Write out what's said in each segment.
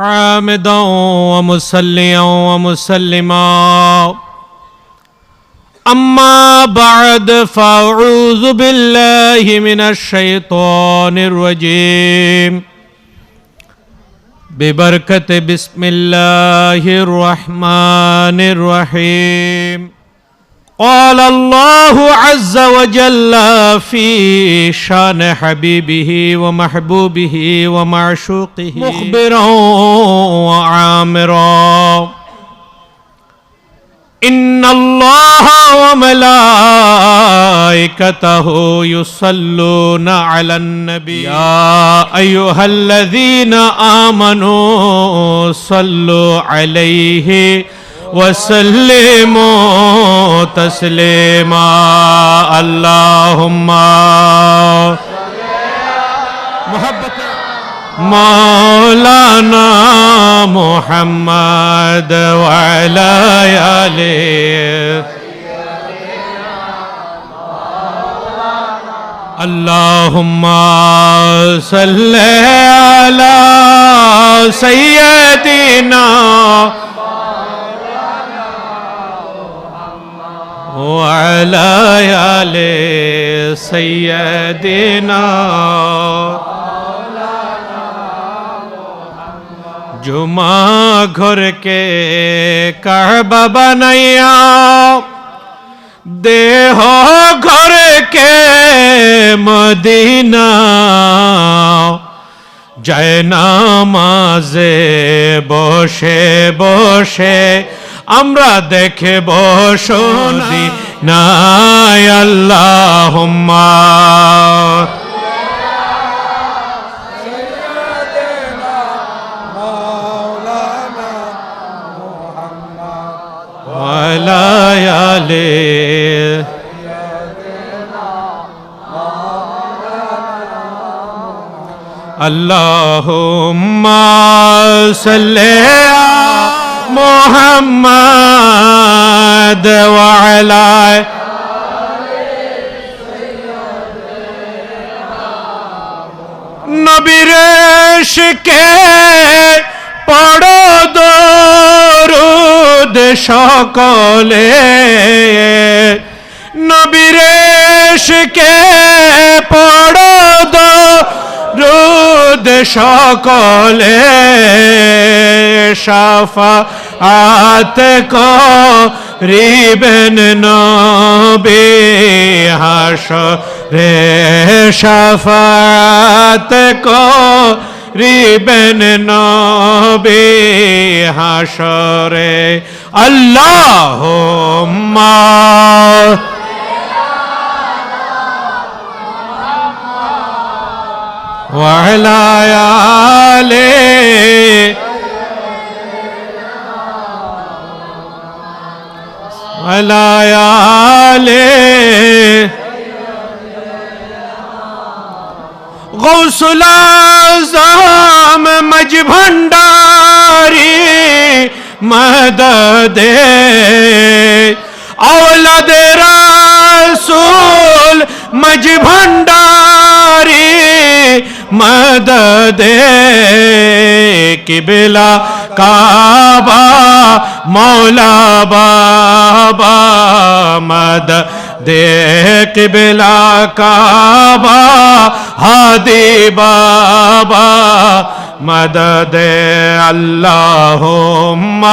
حامدا ومصليا ومسلما. أما بعد فأعوذ بالله من الشيطان الرجيم. ببركة بسم الله الرحمن الرحيم. قال الله عز وجل في شأن حبيبه ومحبوبه ومعشوقه مخبرا وعامرا. إن الله وملائكته يصلون على النبي. يا أيها الذين آمنوا صلوا عليه. وسلموا تسليما. اللهم محبة مولانا محمد وعلى آله. اللهم صل على سيدنا وعلى آل سيدنا জুমা ঘরকে কাবা বানাইয়া দেহ ঘরকে মদিনা জয় নামাজে বসে বসে আমরা দেখে বসি নাই আল্লাহ আলে اللهم صل على محمد وعلى নবীর শিকে পড়ো দরুদ সকলে নবীর শিকে পড়ো দরুদ সকলে সাফা আত রিবেন নবী হাস রে সাফাত কো রিবেন নবী হাসরে আল্লাহ وعلى آله علی آلِ غوث العظام بھنڈاری مدد اولاد رسول مج مدد قبلا کعبہ مولا بابا مدد دیکھ بلا کعبہ ہادی بابا مدد اللہم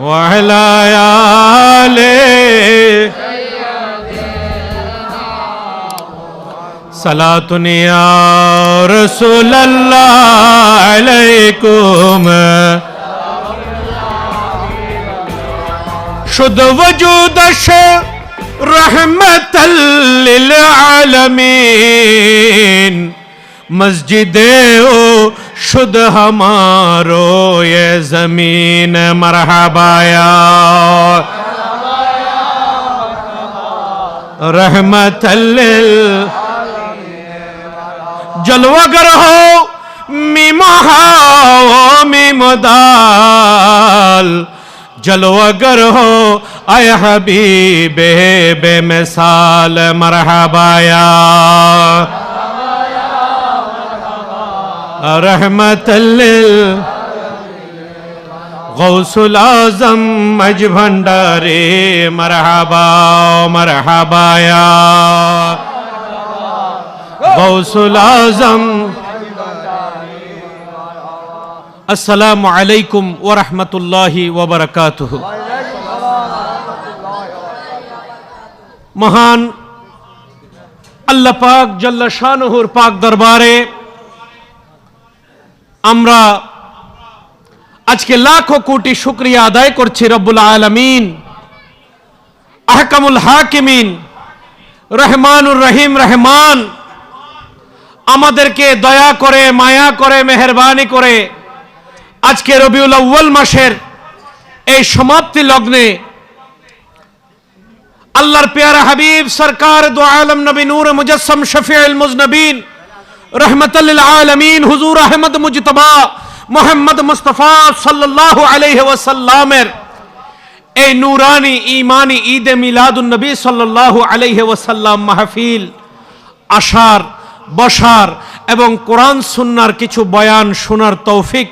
وعلا آلِ সালাতুন ইয়া রাসূলুল্লাহ আলাইকুম শুধ وجود رحمت للعالمین مسجد او شد ہمارو یہ زمین مرحبا یا رحمت للعالمین جلوہ گر ہو، میم مدال جلوہ گر ہو، اے حبیب، بے مثال، مرحبا یا۔ رحمت لل۔ غوث العظم، مجھ بھنڈارے مرحبا مرحبا یا۔ গৌসুল আজম। আসসালামু আলাইকুম ওয়া রাহমাতুল্লাহি ওয়া মহান আল্লাহ পাক জাল্লা শানহুর পাক দরবারে আমরা আজকে লাখো কোটি শুক্রিয়া আদায় করছি রব্বুল আলমিন, আহকামুল হাকিমিন, রহমানুর রহিম, রহমান। আমাদেরকে দয়া করে, মায়া করে, মেহরবানি করে আজকে রবিউল আউ্য়াল মাসের এই সমাপ্তি লগ্নে আল্লাহর পেয়ারা হাবিব, সরকার দু আলম নবী, নূর মুজসম, শফিউল মুজনবিন, রহমতুল্লিল আলমিন, হুজুর আহমদ মুজতবা, মোহাম্মদ মুস্তফা সাল্লাল্লাহু আলাইহি ওয়াসাল্লামের এই নূরানি ইমানি ঈদে মিলাদুন নবী সাল্লাল্লাহু আলাইহি ওয়াসাল্লাম মাহফিল আসার বসার এবং কোরআন সুন্নার কিছু বয়ান শোনার তৌফিক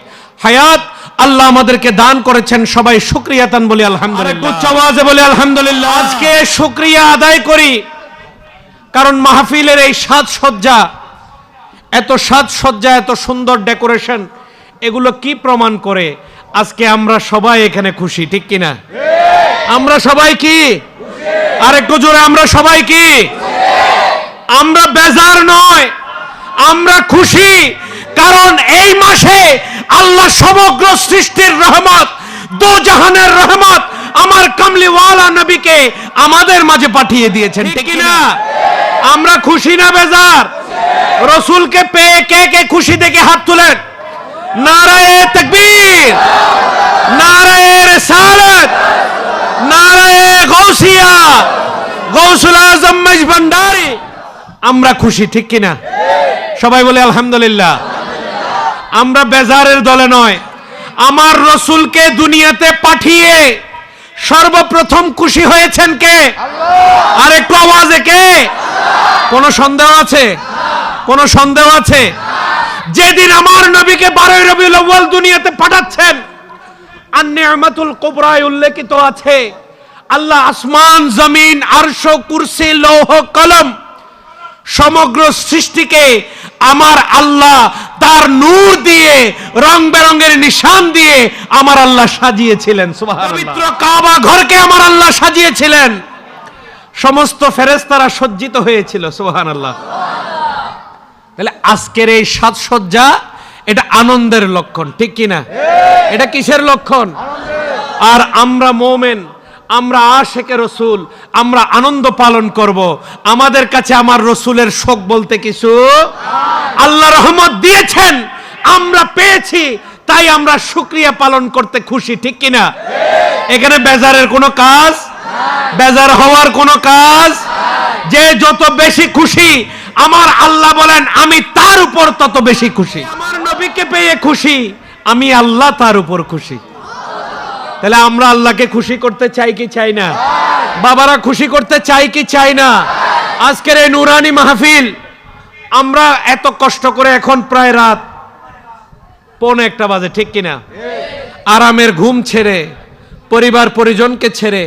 হায়াত আল্লাহ আমাদেরকে দান করেছেন সবাই শুক্রিয়া তান বলি আলহামদুলিল্লাহ। উচ্চ আওয়াজে বলি আলহামদুলিল্লাহ। আজকে শুক্রিয়া আদায় করি কারণ মাহফিলের এই সাজসজ্জা এত সাজসজ্জা এত সুন্দর ডেকোরেশন এগুলো কি প্রমাণ করে? আজকে আমরা সবাই এখানে খুশি ঠিক কিনা? আমরা সবাই কি? আর একটু জোরে আমরা সবাই কি? আমরা বেজার নয় আমরা খুশি কারণ এই মাসে আল্লাহ সমগ্র সৃষ্টির রহমত দো জাহানের রহমত আমার কামলিওয়ালা নবীকে আমাদের মাঝে পাঠিয়ে দিয়েছেন ঠিক না আমরা খুশি না বেজার? রসুলকে পেয়ে কে কে খুশি দেখে হাত তুলেন? নারায়ে তকবীর নারায়ে রিসালাত নারায়ে গৌসিয়া গৌসুল আজম আমরা খুশি ঠিক কিনা? সবাই বলে আলহামদুলিল্লাহ। আমরা বেজারের দলে নয়। আমার রসুলকে দুনিয়াতে পাঠিয়ে সর্বপ্রথম খুশি হয়েছেন কে? আর একটু আওয়াজে কে? কোনো সন্দেহ আছে? কোনো সন্দেহ আছে? যেদিন আমার নবীকে বারোই রবিউল আউ্য়াল দুনিয়াতে পাঠাচ্ছেন আর নিয়ামাতুল কোবরায় উল্লেখিত আছে আল্লাহ আসমান জমিন আরশ কুরসি লৌহ কলম সমগ্র সৃষ্টিকে আমার আল্লাহ তার নূর দিয়ে রং বেরঙের নিশান দিয়ে আমার আল্লাহ সাজিয়েছিলেন। পবিত্র কাবা ঘরকে আমার আল্লাহ সাজিয়েছিলেন। সমস্ত ফেরেস্তারা সজ্জিত হয়েছিল সুহান আল্লাহ তাহলে আজকের এই সাজসজ্জা এটা আনন্দের লক্ষণ ঠিক কিনা? এটা কিসের লক্ষণ? আর আমরা মোমেন আমরা আশেকে রসুল, আমরা আনন্দ পালন করব। আমাদের কাছে আমার রসুলের শোক বলতে কিছু আল্লাহ রহমত দিয়েছেন, আমরা পেয়েছি, তাই আমরা শুক্রিয়া পালন করতে খুশি, ঠিক কিনা? এখানে বেজারের কোনো কাজ? বেজার হওয়ার কোনো কাজ? যে যত বেশি খুশি, আমার আল্লাহ বলেন, আমি তার উপর তত বেশি খুশি। আমার নবীকে পেয়ে খুশি, আমি আল্লাহ তার উপর খুশি। তাহলে আমরা আল্লাহকে খুশি করতে চাই কি চাই না? বাবারা খুশি করতে চাই কি চাই না? আজকের এই নুরানি মাহফিল, আমরা এত কষ্ট করে এখন প্রায় রাত পৌনে একটা বাজে, ঠিক কিনা আরামের ঘুম ছেড়ে, পরিবার পরিজনকে ছেড়ে,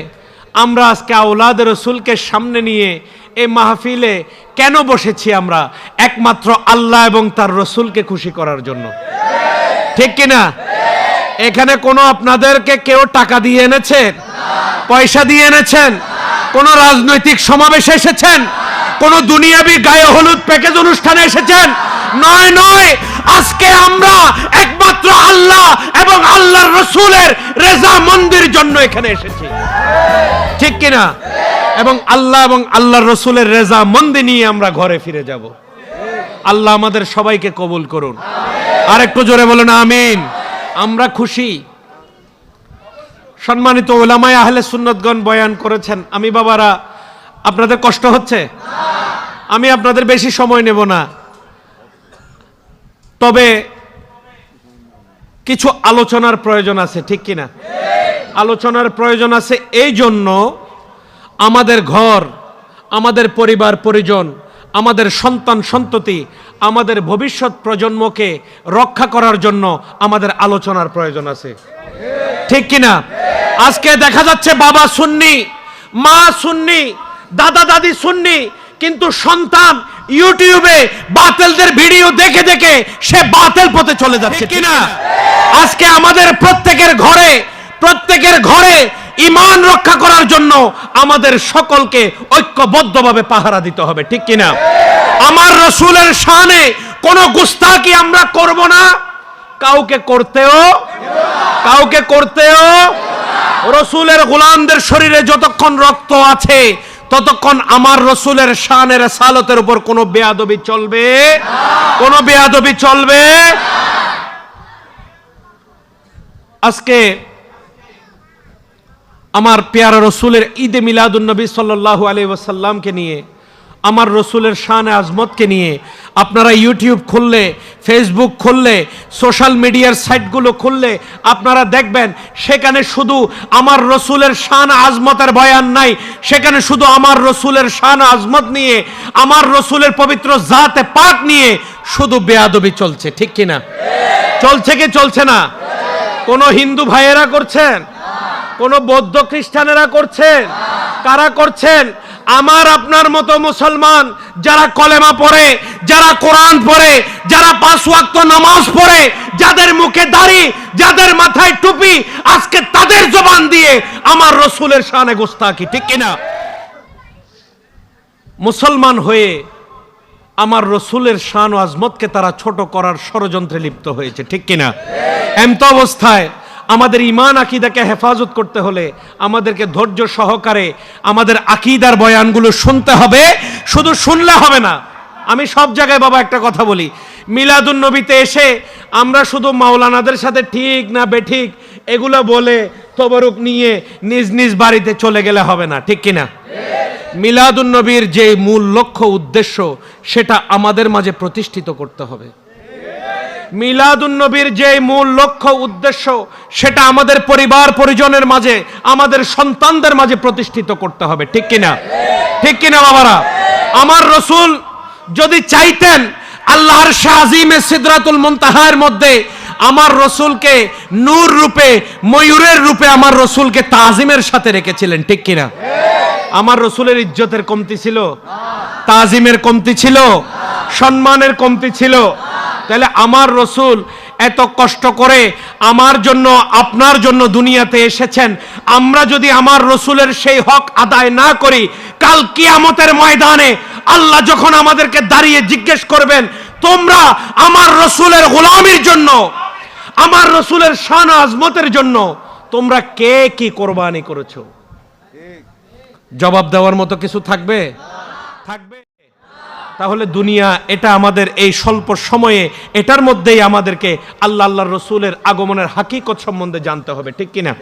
আমরা আজকে আউলাদ রসুলকে সামনে নিয়ে এই মাহফিলে কেন বসেছি আমরা? একমাত্র আল্লাহ এবং তার রসুলকে খুশি করার জন্য। ঠিক কিনা এখানে কোনো আপনাদেরকে কেউ টাকা দিয়ে এনেছেন? পয়সা দিয়ে এনেছেন? কোন রাজনৈতিক সমাবেশে এসেছেন? কোন দুনিয়াবি গায়ে হলুদ প্যাকেজ অনুষ্ঠানে এসেছেন? নয় নয়। আজকে আমরা একমাত্র আল্লাহ এবং আল্লাহর রসুলের রেজা মন্দির জন্য এখানে এসেছি। ঠিক কিনা? এবং আল্লাহ এবং আল্লাহর রসুলের রেজা মন্দির নিয়ে আমরা ঘরে ফিরে যাব। আল্লাহ আমাদের সবাইকে কবুল করুন। আর একটু জোরে বলুন, আমিন। আমরা খুশি। সম্মানিত ওলামায় আহলে সুন্নতগণ বয়ান করেছেন। আমি বাবারা, আপনাদের কষ্ট হচ্ছে? আমি আপনাদের বেশি সময় নেব না। তবে কিছু আলোচনার প্রয়োজন আছে, ঠিক কিনা? আলোচনার প্রয়োজন আছে এই জন্য আমাদের ঘর, আমাদের পরিবার, পরিজন আমাদের সন্তান সন্ততি আমাদের ভবিষ্যৎ প্রজন্মকে রক্ষা করার জন্য আমাদের আলোচনার প্রয়োজন আছে। ঠিক কিনা? আজকে দেখা যাচ্ছে বাবা সুন্নি মা সুন্নি দাদা দাদি সুন্নি কিন্তু সন্তান ইউটিউবে বাতেলদের ভিডিও দেখে দেখে সে বাতেল পথে চলে যাচ্ছে। কিনা? আজকে আমাদের প্রত্যেকের ঘরে প্রত্যেকের ঘরে ইমান রক্ষা করার জন্য আমাদের সকলকে ঐক্যবদ্ধভাবে পাহারা দিতে হবে, ঠিক কিনা? আমার রসুলের শানে কোনো গুস্তাকি আমরা করব না। কাউকে করতেও কাউকে করতেও। রসুলের গোলামদের শরীরে যতক্ষণ রক্ত আছে, ততক্ষণ আমার রসুলের শানের সালতের উপর কোনো বেয়াদবি চলবে, কোনো বেয়াদবি চলবে। আজকে আমার পেয়ারা রসুলের ঈদে মিলাদুন নবী সাল্লাহ আলী ওয়াসাল্লামকে নিয়ে, আমার রসুলের শান আজমতকে নিয়ে আপনারা ইউটিউব খুললে, ফেসবুক খুললে, সোশ্যাল মিডিয়ার সাইটগুলো খুললে আপনারা দেখবেন, সেখানে শুধু আমার রসুলের শান আজমতের বয়ান নাই, সেখানে শুধু আমার রসুলের শান আজমত নিয়ে, আমার রসুলের পবিত্র জাতে পাক নিয়ে শুধু বেয়াদবি চলছে, ঠিক কিনা? চলছে কি চলছে না? কোনো হিন্দু ভাইয়েরা করছেন? কোন বৌদ্ধ খ্রিস্টানেরা করছেন? কারা করছেন? আমার, আপনার মতো মুসলমান যারা কলেমা পড়ে, যারা কোরআন পড়ে, যারা পাঁচ ওয়াক্ত নামাজ পড়ে, যাদের মুখে দাড়ি, যাদের মাথায় টুপি, আজকে তাদের জবান দিয়ে আমার রসুলের শানে গোস্তাকি ঠিক কিনা? মুসলমান হয়ে আমার রসুলের শান ও আজমতকে তারা ছোট করার ষড়যন্ত্রে লিপ্ত হয়েছে, ঠিক কিনা? এমত অবস্থায় আমাদের ইমান আকিদাকে হেফাজত করতে হলে আমাদেরকে ধৈর্য সহকারে আমাদের আকিদার বয়ানগুলো শুনতে হবে। শুধু শুনলে হবে না। আমি সব জায়গায় বাবা একটা কথা বলি। মিলাদুন নবীতে এসে আমরা শুধু মাওলানাদের সাথে ঠিক না বেঠিক এগুলো বলে তবরুক নিয়ে নিজ নিজ বাড়িতে চলে গেলে হবে না। ঠিক কিনা? মিলাদুন নবীর যে মূল লক্ষ্য, উদ্দেশ্য, সেটা আমাদের মাঝে প্রতিষ্ঠিত করতে হবে। মিলাদুন নবীর যে মূল লক্ষ্য, উদ্দেশ্য, সেটা আমাদের পরিবার, পরিজনের মাঝে, আমাদের সন্তানদের মাঝে প্রতিষ্ঠিত করতে হবে। ঠিক কিনা? ঠিক কিনা বাবারা? আমার রসুল যদি চাইতেন, আল্লাহর শাহিমে সিদরাতুল মুনতাহার মধ্যে আমার রসুলকে নূর রূপে, ময়ূরের রূপে আমার রসুলকে তাজিমের সাথে রেখেছিলেন। ঠিক কিনা? আমার রসুলের ইজ্জতের কমতি ছিল? তাজিমের কমতি ছিল? সম্মানের কমতি ছিল? তাহলে আমার রসুল এত কষ্ট করে আমার জন্য আপনার জন্য দুনিয়াতে এসেছেন। আমরা যদি আমার রসুলের সেই হক আদায় না করি কাল কিয়ামতের ময়দানে আল্লাহ যখন আমাদেরকে দাঁড়িয়ে জিজ্ঞেস করবেন তোমরা আমার রসুলের গোলামির জন্য আমার রসুলের শান আজমতের জন্য তোমরা কে কি কোরবানি করেছ? জবাব দেওয়ার মতো কিছু থাকবে? থাকবে। তাহলে দুনিয়া, এটা আমাদের এই স্বল্প সময়ে, এটার মধ্যেই আমাদেরকে আল্লাহ আল্লাহ রসুলের আগমনের হাকিকত সম্বন্ধে জানতে হবে, ঠিক কিনা?